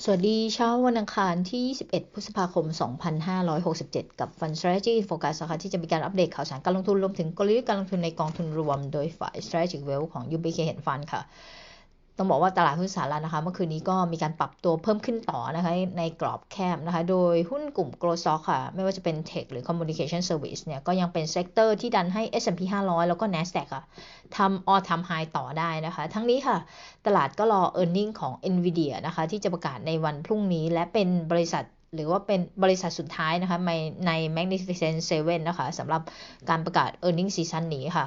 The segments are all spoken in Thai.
สวัสดีเช้าวันอังคารที่ 21 พฤษภาคม 2567 กับ Fund Strategy Focus นะคะที่จะมีการอัปเดตข่าวสารการลงทุนรวมถึงกลยุทธ์การลงทุนในกองทุนรวม โดยฝ่าย Strategic Wealth ของ UBK Hedge Fund ค่ะ ต้องบอกว่าตลาดหุ้นสหรัฐนะคะ เมื่อคืนนี้ก็มีการปรับตัวเพิ่มขึ้นต่อนะคะในกรอบแคบนะคะ โดยหุ้นกลุ่มโกลซอกค่ะ ไม่ว่าจะเป็น Tech หรือ Communication Service เนี่ย ก็ยังเป็นเซกเตอร์ที่ดันให้ S&P 500 แล้วก็ NASDAQ ค่ะทำออทำไฮต่อได้นะคะ ทั้งนี้ค่ะ ตลาดก็รอ e a r n i n g ของ NVIDIA นะคะ ที่จะประกาศในวันพรุ่งนี้ และเป็นบริษัท หรือว่าเป็นบริษัทสุดท้ายนะคะในใน Magnificent Seven นะคะสำหรับการประกาศ e a r n i n g ซีซั่นนี้ค่ะ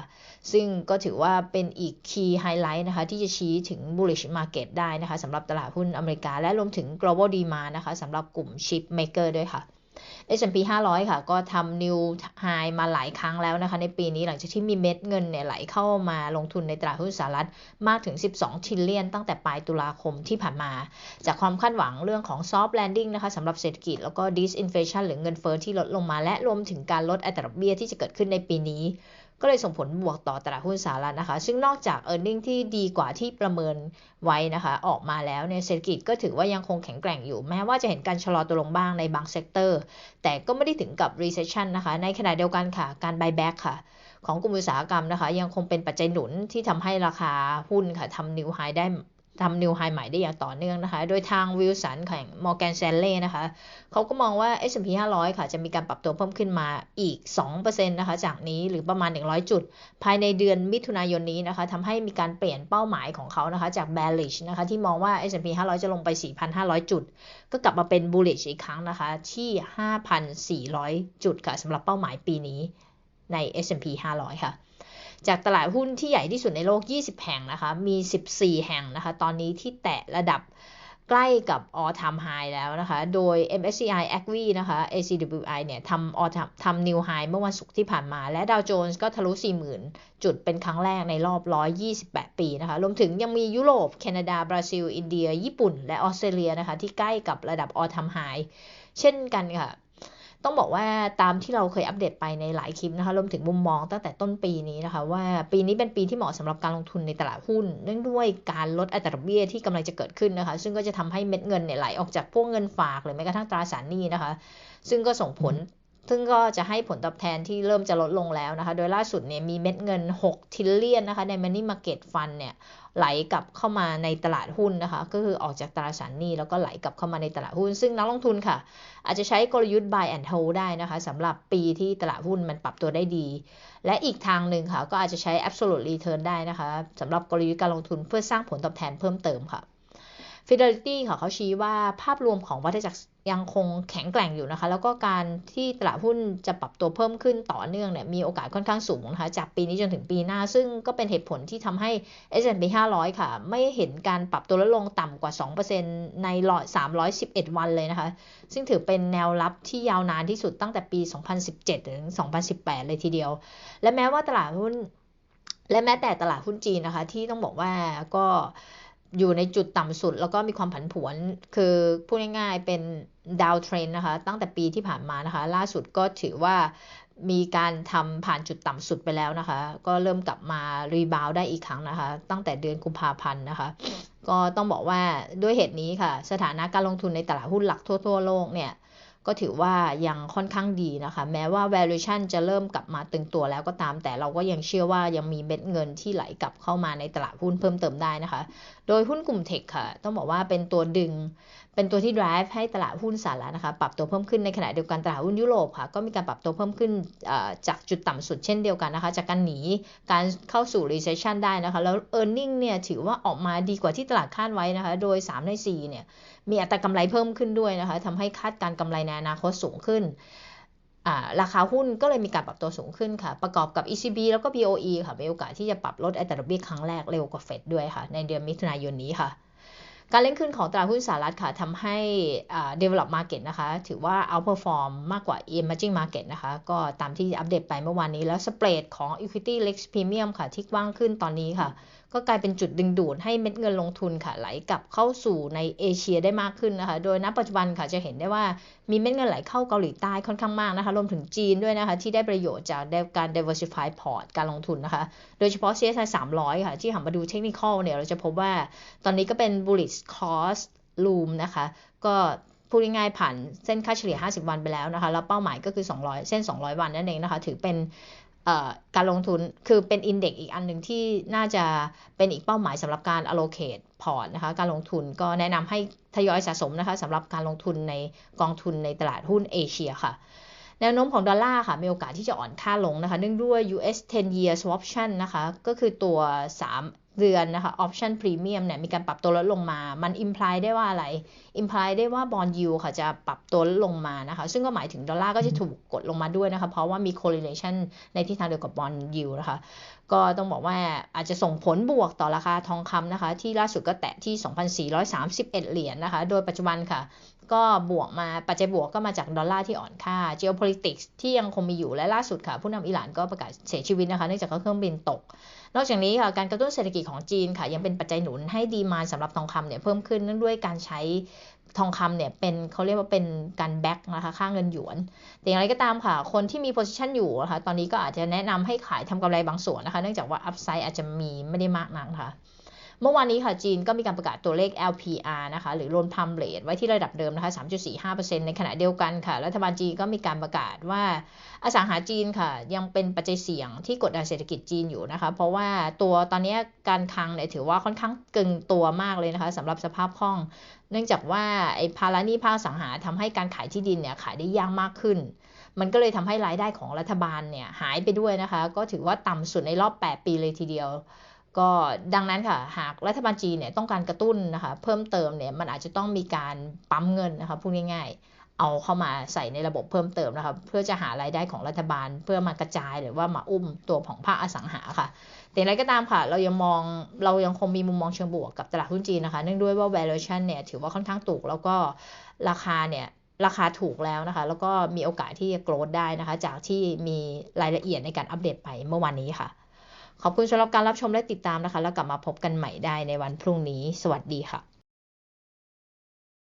ซึ่งก็ถือว่าเป็นอีก key highlight นะคะที่จะชี้ถึง bullish market ได้นะคะสำหรับตลาดหุ้นอเมริกา และรวมถึง global demand นะคะสำหรับกลุ่ม chip maker ด้วยค่ะ S&P 500 ค่ะ ก็ทำ new high มาหลายครั้งแล้วนะคะ ในปีนี้หลังจากที่มีเม็ดเงินเนี่ยไหลเข้ามาลงทุนในตลาดหุ้นสหรัฐมากถึง 12ทิลเลียน ตั้งแต่ปลายตุลาคมที่ผ่านมา จากความคาดหวังเรื่องของ soft landing นะคะสำหรับเศรษฐกิจแล้วก็ disinflation หรือเงินเฟอ้อที่ลดลงมา และรวมถึงการลดอัตราดอกเบี้ยที่จะเกิดขึ้นในปีนี้ ก็เลยส่งผลบวกต่อตลาดหุ้นสหรัฐนะคะ ซึ่งนอกจาก e a r n i n g ที่ดีกว่าที่ประเมินไว้นะคะ ออกมาแล้วเนี่ยเศรษฐกิจก็ถือว่ายังคงแข็งแกร่งอยู่ แม้ว่าจะเห็นการชะลอตัวลงบ้างในบางเซกเตอร์ แต่ก็ไม่ได้ถึงกับ recession นะคะ ในขณะเดียวกันค่ะ การ buyback ค่ะ ของกลุ่มอุตสาหกรรมนะคะ ยังคงเป็นปัจจัยหนุนที่ทำให้ราคาหุ้นค่ะทำ new high ได้ ทำนิวไฮใหม่ได้อย่างต่อเนื่องนะคะ โดยทางวิลสันแข่งมอร์แกนแซนเล่นะคะ เขาก็มองว่า S&P 500 ค่ะ จะมีการปรับตัวเพิ่มขึ้นมาอีก 2%นะคะ จากนี้หรือประมาณ 100 จุด ภายในเดือนมิถุนายนนี้นะคะทำให้มีการเปลี่ยนเป้าหมายของเขานะคะ จาก bearish นะคะ ที่มองว่า S&P 500 จะลงไป 4,500 จุด ก็กลับมาเป็น bullish อีกครั้งนะคะ ที่ 5,400 จุดค่ะสำหรับเป้าหมายปีนี้ใน S&P 500 ค่ะ จากตลาดหุ้นที่ใหญ่ที่สุดในโลก 20 แห่งนะคะ มี 14 แห่งนะคะ ตอนนี้ที่แตะระดับใกล้กับ all time high แล้วนะคะ โดย MSCI ACWI นะคะ ACWI เนี่ยทำ all ทำ new high เมื่อวันศุกร์ที่ผ่านมา และดาวโจนส์ก็ทะลุ 40,000 จุดเป็นครั้งแรกในรอบ 128 ปีนะคะ รวมถึงยังมียุโรป แคนาดา บราซิล อินเดีย ญี่ปุ่น และออสเตรเลียนะคะ ที่ใกล้กับระดับ all time high เช่นกันค่ะ ต้องบอกว่าตามที่เราเคยอัปเดตไปในหลายคลิปนะคะรวมถึงมุมมองตั้งแต่ต้นปีนี้นะคะ ว่าปีนี้เป็นปีที่เหมาะสำหรับการลงทุนในตลาดหุ้น เนื่องด้วยการลดอัตราดอกเบี้ยที่กำลังจะเกิดขึ้นนะคะ ซึ่งก็จะทำให้เม็ดเงินเนี่ยไหลออกจากพวกเงินฝากหรือแม้กระทั่งตราสารหนี้นะคะ ซึ่งก็ส่งผล ซึ่งก็จะให้ผลตอบแทนที่เริ่มจะลดลงแล้วนะคะ โดยล่าสุดเนี่ยมีเม็ดเงิน 6 ทิลเลียนนะคะใน Money Market Fund เนี่ยไหลกลับเข้ามาในตลาดหุ้นนะคะ ก็คือออกจากตราสารหนี้แล้วก็ไหลกลับเข้ามาในตลาดหุ้น ซึ่งนักลงทุนค่ะ อาจจะใช้กลยุทธ์ buy and hold ได้นะคะสำหรับปีที่ตลาดหุ้นมันปรับตัวได้ดี และอีกทางหนึ่งค่ะ ก็อาจจะใช้ absolute return ได้นะคะสำหรับกลยุทธ์การลงทุนเพื่อสร้างผลตอบแทนเพิ่มเติมค่ะ Fidelity ค่ะเขาชี้ว่าภาพรวมของวัฏจักรยังคงแข็งแกร่งอยู่นะคะ แล้วก็การที่ตลาดหุ้นจะปรับตัวเพิ่มขึ้นต่อเนื่องเนี่ยมีโอกาสค่อนข้างสูงนะคะจากปีนี้จนถึงปีหน้า ซึ่งก็เป็นเหตุผลที่ทำให้ S&P 500 ค่ะ ไม่เห็นการปรับตัวลดลงต่ำกว่า 2%ในรอ311 วันเลยนะคะ ซึ่งถือเป็นแนวรับที่ยาวนานที่สุดตั้งแต่ปี 2017 ถึง 2018 เลยทีเดียว และแม้ว่าตลาดหุ้น และแม้แต่ตลาดหุ้นจีนนะคะ ที่ต้องบอกว่าก็ อยู่ในจุดต่ำสุด แล้วก็มีความผันผวน คือพูดง่ายๆเป็นดาวเทรนนะคะ ตั้งแต่ปีที่ผ่านมานะคะ ล่าสุดก็ถือว่ามีการทำผ่านจุดต่ำสุดไปแล้วนะคะ ก็เริ่มกลับมารีบาวได้อีกครั้งนะคะ ตั้งแต่เดือนกุมภาพันธ์นะคะ ก็ต้องบอกว่าด้วยเหตุนี้ค่ะ สถานะการลงทุนในตลาดหุ้นหลักทั่ว ๆ โลกเนี่ย ก็ถือว่ายังค่อนข้างดีนะคะ แม้ว่า valuation จะเริ่มกลับมาตึงตัวแล้วก็ตาม แต่เราก็ยังเชื่อว่ายังมีเม็ดเงินที่ไหลกลับเข้ามาในตลาดหุ้นเพิ่มเติมได้นะคะ โดยหุ้นกลุ่มเทคค่ะ ต้องบอกว่าเป็นตัวดึง เป็นตัวที่ drive ให้ตลาดหุ้นสหรัฐนะคะ ปรับตัวเพิ่มขึ้นในขณะเดียวกันตลาดหุ้นยุโรปค่ะ ก็มีการปรับตัวเพิ่มขึ้นจากจุดต่ำสุดเช่นเดียวกันนะคะ จากการหนีการเข้าสู่ recession ได้นะคะ แล้ว earning เนี่ยถือว่าออกมาดีกว่าที่ตลาดคาดไว้นะคะ โดย 3 ใน 4 เนี่ย มีอัตรากำไรเพิ่มขึ้นด้วยนะคะทำให้คาดการกำไรในอนาคตสูงขึ้น ราคาหุ้นก็เลยมีการปรับตัวสูงขึ้นค่ะ ประกอบกับ ECB แล้วก็ BOE ค่ะ มีโอกาสที่จะปรับลดอัตราดอกเบี้ยครั้งแรกเร็วกว่าเฟดด้วยค่ะ ในเดือนมิถุนายนนี้ค่ะ การเล่นขึ้นของตลาดหุ้นสหรัฐค่ะทำให้ develop market นะคะ ถือว่า outperform มากกว่า emerging market นะคะ ก็ตามที่อัปเดตไปเมื่อวานนี้แล้วสเปรดของ equity lex premium ค่ะที่กว้างขึ้นตอนนี้ค่ะ ก็กลายเป็นจุดดึงดูดให้เม็ดเงินลงทุนค่ะไหลกลับเข้าสู่ในเอเชียได้มากขึ้นนะคะ โดยณปัจจุบันค่ะจะเห็นได้ว่ามีเม็ดเงินไหลเข้าเกาหลีใต้ค่อนข้างมากนะคะรวมถึงจีนด้วยนะคะ ที่ได้ประโยชน์จากการ diversify port การลงทุนนะคะ โดยเฉพาะ CSI 300 ค่ะ ที่หันมาดูเทคนิคเนี่ยเราจะพบว่าตอนนี้ก็เป็น bullish cross ลูมนะคะ ก็พูดง่ายๆผ่านเส้นค่าเฉลี่ย 50 วันไปแล้วนะคะ แล้วเป้าหมายก็คือ 200 เส้น 200 วันนั่นเองนะคะ ถือเป็น การลงทุนคือเป็นอินเด็กอีกอันหนึ่งที่น่าจะเป็นอีกเป้าหมายสำหรับการ allocate พอร์ตนะคะการลงทุนก็แนะนำให้ทยอยสะสมนะคะสำหรับการลงทุนในกองทุนในตลาดหุ้นเอเชียค่ะ แนวโน้มของดอลลาร์ค่ะ มีโอกาสที่จะอ่อนค่าลงนะคะเนื่องด้วย US 10 year swaption นะคะ ก็คือตัว 3 เดือนนะคะ option premium เนี่ยมีการปรับตัวลดลงมา มัน imply ได้ว่าอะไร imply ได้ว่า bond yield ค่ะจะปรับตัวลดลงมานะคะ ซึ่งก็หมายถึงดอลลาร์ก็จะถูกกดลงมาด้วยนะคะ เพราะว่ามี correlation ในทิศทางเดียวกับ bond yield นะคะ ก็ต้องบอกว่าอาจจะส่งผลบวกต่อราคาทองคำนะคะ ที่ล่าสุดก็แตะที่ 2,431 เหรียญนนะคะ โดยปัจจุบันค่ะ ก็บวกมาปัจจัยบวกก็มาจากดอลลาร์ที่อ่อนค่า geopolitics ที่ยังคงมีอยู่และล่าสุดค่ะ ผู้นำอิหร่านก็ประกาศเสียชีวิตนะคะเนื่องจากเครื่องบินตก นอกจากนี้ค่ะการกระตุ้นเศรษฐกิจของจีนค่ะ ยังเป็นปัจจัยหนุนให้ดีมาสำหรับทองคำเนี่ยเพิ่มขึ้นเนื่องด้วยการใช้ ทองคำเนี่ยเป็นเขาเรียกว่าเป็นการแบ็กนะคะค่างเงินหยวน แต่อย่างไรก็ตามค่ะ คนที่มีโพซิชันอยู่นะคะตอนนี้ก็อาจจะแนะนำให้ขายทำกำไรบางส่วนนะคะ เนื่องจากว่าอัพไซด์อาจจะมีไม่ได้มากนักค่ะ เมื่อวานนี้ค่ะจีนก็มีการประกาศตัวเลข LPR นะคะหรือ Loan Plum Rate ไว้ที่ระดับเดิมนะคะ 3.45%ในขณะเดียวกันค่ะ รัฐบาลจีนก็มีการประกาศว่าอสังหาจีนค่ะ ยังเป็นปัจจัยเสี่ยงที่กดดันเศรษฐกิจจีนอยู่นะคะ เพราะว่าตัวตอนนี้การคลังเนี่ยถือว่าค่อนข้างกึ่งตัวมากเลยนะคะสำหรับสภาพคล่อง เนื่องจากว่าไอ้ภาระหนี้ภาคสังหาทำให้การขายที่ดินเนี่ยขายได้ยากมากขึ้น มันก็เลยทำให้รายได้ของรัฐบาลเนี่ยหายไปด้วยนะคะ ก็ถือว่าต่ำสุดในรอบ 8 ปีเลยทีเดียว ก็ดังนั้นค่ะ หากรัฐบาลจีนเนี่ยต้องการกระตุ้นนะคะ เพิ่มเติมเนี่ยมันอาจจะต้องมีการปั๊มเงินนะคะพูดง่ายๆ เอาเข้ามาใส่ในระบบเพิ่มเติมนะคะเพื่อจะหารายได้ของรัฐบาลเพื่อมากระจายหรือว่ามาอุ้มตัวของภาคอสังหาค่ะแต่อะไรก็ตามค่ะ เรายังมองเรายังคงมีมุมมองเชิงบวกกับตลาดหุ้นจีนนะคะ เนื่องด้วยว่า valuation เนี่ยถือว่าค่อนข้างถูกแล้วก็ราคาเนี่ยราคาถูกแล้วนะคะ แล้วก็มีโอกาสที่จะโกรธได้นะคะ จากที่มีรายละเอียดในการอัปเดตไปเมื่อวานนี้ค่ะ ขอบคุณสำหรับการรับชมและติดตามนะคะ แล้วกลับมาพบกันใหม่ได้ในวันพรุ่งนี้ สวัสดีค่ะ